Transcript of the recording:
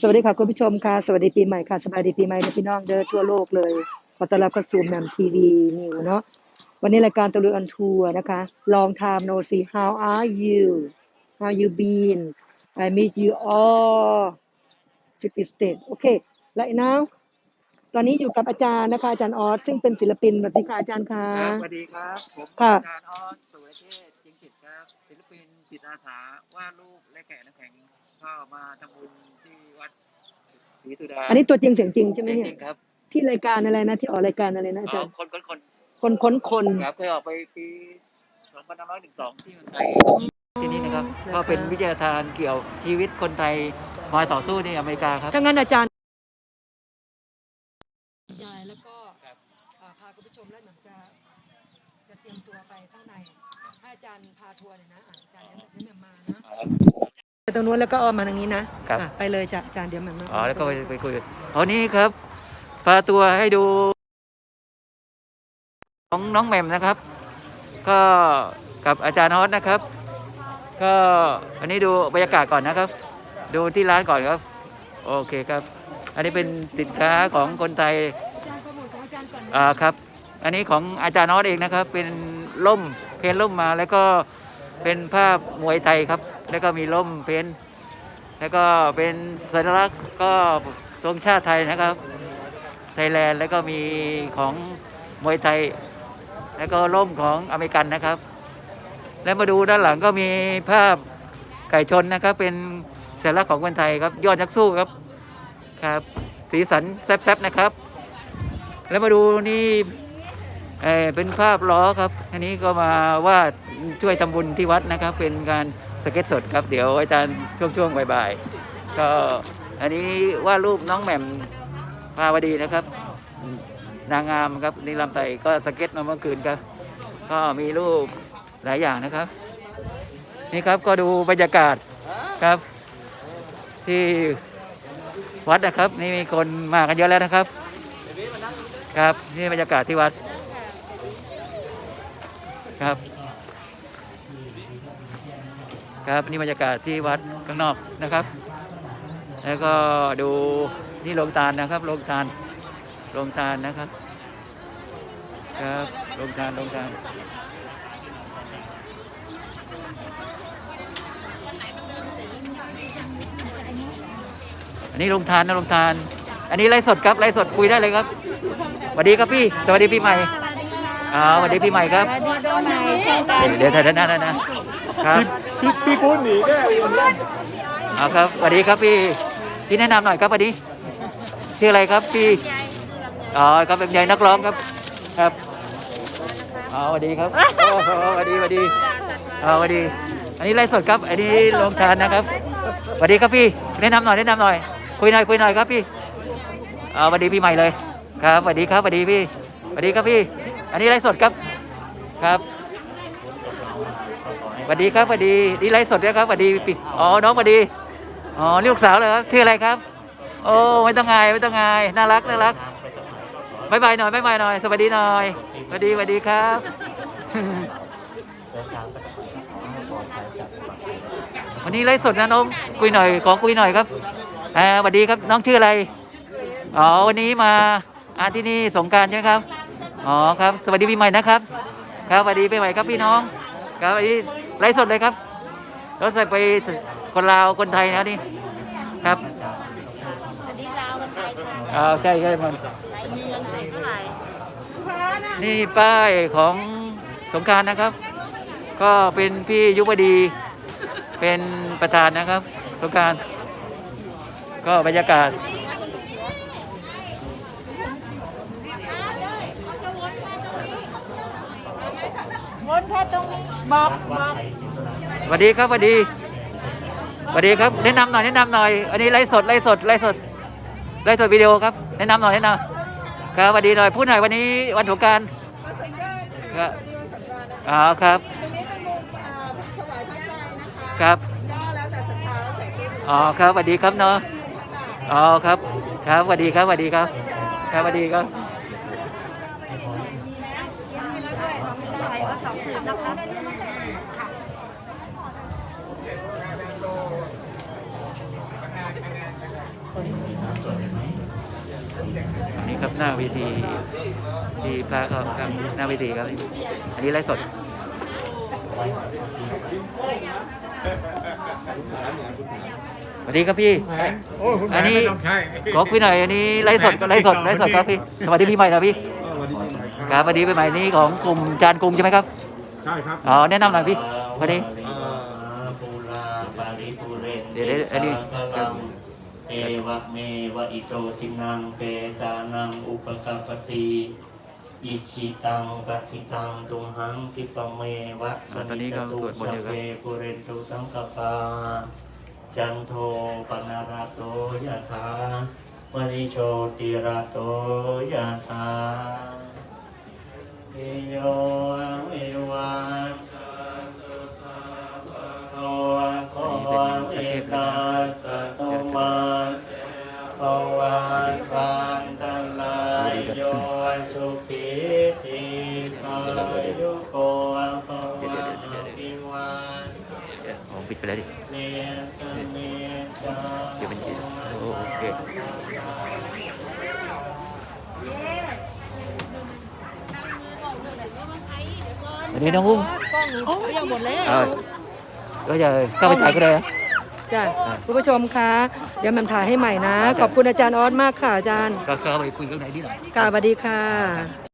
สวัสดีค่ะคุณผู้ชมค่ะ สวัสดีปีใหม่ค่ะสบายดีปีใหม่นะพี่น้องเด้อทั่วโลกเลยขอต้อนรับเข้าสู่แมมทีวีนิวเนาะวันนี้รายการตะลุยอันทัวร์นะคะ long time no see how are you how you been I meet you all 50 state okay right now ตอนนี้อยู่กับอาจารย์นะคะอาจารย์ออสซึ่งเป็นศิลปินสวัสดีค่ะอาจารย์ค่ะ ครับสวัสดีครับ ผมค่ะอาจารย์ออสสุรเชษฐ์จิงจิตครับศิลปินจิตอาสาวาดรูปและแกะน้ำแข็งก็มาทำบุญที่วัดศรีสุดาอันนี้ตัวจริงเสียงจริงใช่ไหมจเนี่ยริงๆครับที่รายการอะไรนะที่ออกรายการอะไรนะอาจารย์คนคนคนคนค้นคนครับเคยออกไปปี2512 ที่เมืองไทยที่นี่นะครับ ก็เป็นวิทยาทานเกี่ยวชีวิตคนไทยมาต่อสู้ในอเมริกาครับ ถ้างั้นอาจารย์ยาย แล้วก็ครับอ่าพาคุณผู้ชมและหนังจะจะเตรียมตัวไปข้างในให้อาจารย์พาทัวร์เลยนะอะอาจารย์เดี๋ยวเดี๋ยวแหม่มมานะไปตรงนู้นแล้วก็อ้อมมาทางนี้นะครับอะไปเลยจ้ะอาจารย์เดี๋ยวแหม่มมาอ๋อแล้วก็ไปไปคุยกันตอนนี้ครับพาตัวให้ดูของน้องแหม่มนะครับ ก็กับอาจารย์ฮอตนะครับ ก็อันนี้ดูบรรยากาศก่อนนะครับ ดูที่ร้านก่อนครับ โอเคครับ อันนี้เป็นสินค้าของคนไทย อ่าครับ อันนี้ของอาจารย์นอตเองนะครับ เป็นล่มเพนล่มมาแล้วก็เป็นภาพมวยไทยครับ แล้วก็มีล่มเพนแล้วก็เป็นสัญลักษณ์ก็ธงชาติไทยนะครับ ไทยแลนด์แล้วก็มีของมวยไทย แล้วก็ล่มของอเมริกันนะครับ แล้วมาดูด้านหลังก็มีภาพไก่ชนนะครับ เป็นสัญลักษณ์ของคนไทยครับ ยอดนักสู้ครับครับ สีสันแซ่บๆนะครับ แล้วมาดูนี่เออเป็นภาพล้อครับ อันนี้ก็มาวาดช่วยทำบุญที่วัดนะครับ เป็นการสเก็ตสดครับ เดี๋ยวอาจารย์ช่วงช่วงบ่ายๆก็อันนี้วาดรูปน้องแหม่มภาวดีนะครับ นางงามครับนิลำไตก็สเก็ตมาเมื่อคืนครับ ก็มีรูปหลายอย่างนะครับ นี่ครับก็ดูบรรยากาศครับ ที่วัดนะครับ นี่มีคนมากันเยอะแล้วนะครับ ครับ นี่บรรยากาศที่วัด ครับ ครับนี่บรรยากาศที่วัดข้างนอกนะครับ แล้วก็ดูนี่โรงทานนะครับโรงทานโรงทานนะครับ ครับโรงทานโรงทานอันนี้โรงทานนะโรงทาน อันนี้ไลฟ์สดครับไลฟ์สดคุยได้เลยครับ วัสดีครับพี่ สวัสดีปีใหม่อ๋อสวัสดีปีใหม่ครับ เดี๋ยวเดี๋ยวถ่ายด้านหน้าได้นะครับพี่พี่กุ้นหนีแน่เอาครับสวัสดีครับพี่ พี่แนะนำหน่อยครับสวัสดีชื่ออะไรครับพี่อ๋อครับเป็นยายนักร้องครับ ครับอ๋อสวัสดีครับโอ้โหสวัสดีสวัสดีอ๋อสวัสดี อันนี้ไลฟ์สดครับ อันนี้โรงทานนะครับสวัสดีครับพี่ แนะนำหน่อยแนะนำหน่อย คุยหน่อยคุยหน่อยครับพี่อ๋อสวัสดีปีใหม่เลย ครับสวัสดีครับสวัสดีพี่สวัสดีครับพี่ อันนี้ไลฟ์สดครับครับสวัสดีครับสวัสดีนี่ไลฟ์สดนะครับสวัสดีพี่อ๋อน้องสวัสดีอ๋อนี่ลูกสาวเหรอครับชื่ออะไรครับ โอ้ไม่ต้องอายไม่ต้องอายน่ารักน่ารักบายบายหน่อยบายบายหน่อยสวัสดีหน่อยสวัสดีสวัสดีครับวันนี้ไลฟ์สดนะน้องคุยหน่อยขอคุยหน่อยครับอ่าสวัสดีครับน้องชื่ออะไรอ๋อวันนี้มา อาที่นี่สงกรารใช่ไหมครับ อ๋อครับ สวัสดีปีใหม่นะครับ ครับสวัสดีปีใหม่ครับพี่น้อง ครับวันนี้ไลฟ์สดเลยครับรถใส่ไปคนลาวคนไทยนะนี่ครับอันนี้ลาวมันไทยค่ะอ่าใช่ใช่มันไหนเงินเท่าไหร่นี่ป้ายของสงกรารนะครับ ก็เป็นพี่ยุวดีเป็นประธานนะครับสงกรารก็บรรยากาศ แค่ตรงนี้บอกบอกสวัสดีครับสวัสดีสวัสดีครับ แนะนำหน่อยแนะนำหน่อย อันนี้ไลฟ์สดไลฟ์สดไลฟ์สดไลฟ์สดวิดีโอครับ แนะนำหน่อยแนะนำครับสวัสดีหน่อยพูดหน่อยวันนี้วันสงกรารครับอ๋อครับตรงนี้เป็นมุมอ่าถวายพระใจนะคะครับก็แล้วแต่ศรัทธาแล้วใส่ที่อ๋อครับสวัสดีครับเนาะอ๋อครับ ครับสวัสดีครับสวัสดีครับ ครับสวัสดีครับ สองผืนนะคะค่ะ อั นนี้ครับหน้าเวทีที่พระเขาครับหน้าเวทีครับ อันนี้ไลฟ์สดสวัสดีครับพี่ โอ้ยคุณหมอันนี้ไม่ต้องใช้ขอคุยหน่อยอันนี้ไลฟ์สดไลฟ์สดไลฟ์สดครับพี่สวัสดีปีใหม่นะพี่สวัสดีปีใหม่ครับสวัสดีปีใหม่นี้ของกลุ่มจานกรุงใช่ไหมครับใช่ครับอ๋อแนะนำหน่อยพี่วันนี้เอ่อปุราปาริปุเรนเดี๋ยวเดี๋ยวอันนี้กลัง เอวะเมวะอิโตทินังเปตานังอุปกัปปติอิชิตังปฏิตังตุมหังคิปะเมวะสตอนนี้ก็ตุสวดมนต์อยู่ครับสัพเพปุเรนตุสังกปาจันโทปนาราโตยะถามณิโชติราโตยะถาอิโยอังเอวันโตโคเอตาสะโตมา ภวันวันตันลายโยสุขิติกายุโกภวันปิวันเดี๋ยวผมปิดไปแล้วดิเดี๋ยวเป็นจีนโอเควันนี้น้องอุ้มกล้องหนูเรียกหมดแล้วเออก็จะเข้าไปถ่ายก็ได้ นะจ้ะคุณผู้ชมคะ เดี๋ยวแหมันถ่ายให้ใหม่นะ ขอบคุณอาจารย์ออสมากค่ะอาจารย์ก็เข้าไปคุยข้างในนิดหน่อยกราบสวัสดีค่ะ